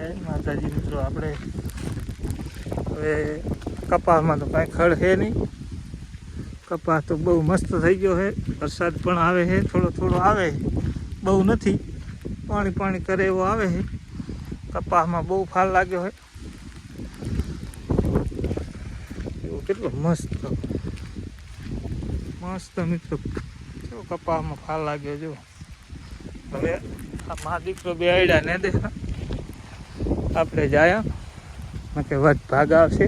જય માતાજી મિત્રો, આપણે હવે કપાસમાં તો કાંઈ ખડ છે નહીં. કપાસ તો બહુ મસ્ત થઈ ગયો છે. વરસાદ પણ આવે છે, થોડો થોડો આવે બહુ નથી. પાણી પાણી કરે એવો આવે છે. કપાસમાં બહુ ફાલ લાગ્યો છે. એવો કેટલો મસ્ત મસ્ત મિત્રો. જો કપાસમાં ફાલ લાગ્યો, જો. હવે આ મા દીકરો બે આડ્યા ને દે આપણે જાયા. કે વધ ભાગ આવશે.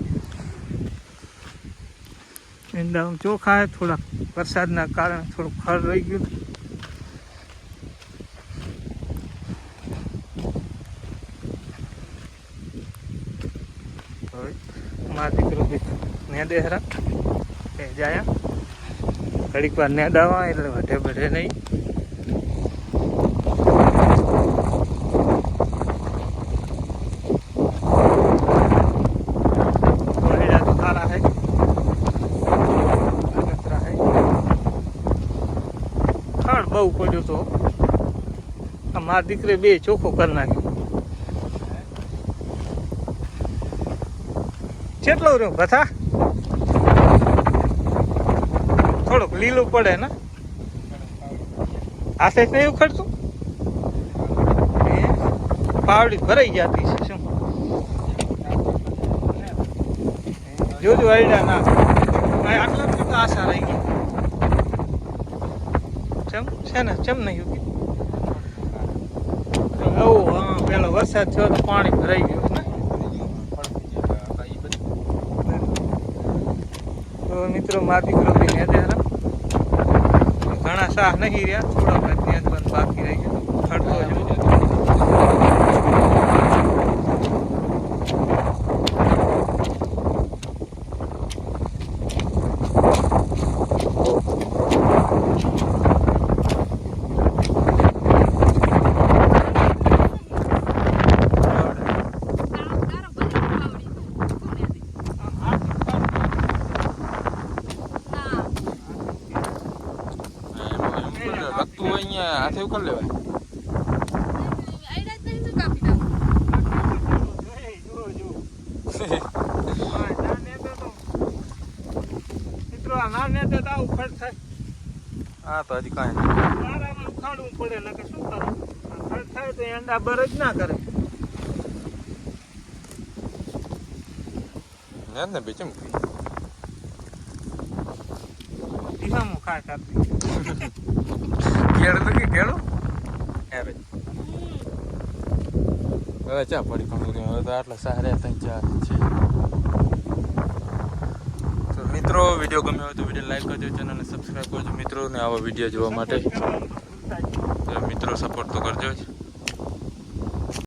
ઈંડા ચોખા થોડા વરસાદના કારણે થોડુંક ખર રહી ગયું. હવે મા દીકરો ને દેહરા એ જાયા. ઘડીક વાર ને દાવા એટલે વધે બધે નહીં વાયડા તો સારા હે અગતરા હે બહુ પડ્યો તો. મારા દીકરે બે ચોખ્ખો કરી નાખ્યો કેટલો રહ્યો ભથા? થોડુંક લીલું પડે ને? આશે નહીં ખર્ચું પાવડી ભરાઈ જતી છે, શું? જોજો આઈડા ના. આટલા આશા રહી ગઈ ચમ છે ને ચમ નહીં ઉગી. આવું, હા, પેલો વરસાદ થયો તો પાણી ભરાઈ ગયું તો મિત્રો મા દીકરો ને દે ઘણા શાહ નહીં રહ્યા, થોડા ત્યાં બંધ બાકી રહી ગયો. ખડતો જો લગતું હોય અહીંયા હાથે ઉકળ લેવાય. હા તો હજી કાંઈ ઉખાડવું પડે એટલે કે શું કરું ખર્ચ થાય તો એ અંડા બર જ ના કરે. ને બીજું દિશામાં ખાતી કેળ કે કેળો હે હવે ચા પડી પણ હવે તો આટલા સારા ત્રણ ચાર છે તો મિત્રો વીડિયો ગમ્યો હોય તો વીડિયો લાઈક કરજો ચેનલને સબસ્ક્રાઈબ કરજો. મિત્રોને આવા વીડિયો જોવા માટે. મિત્રો સપોર્ટ તો કરજો જ.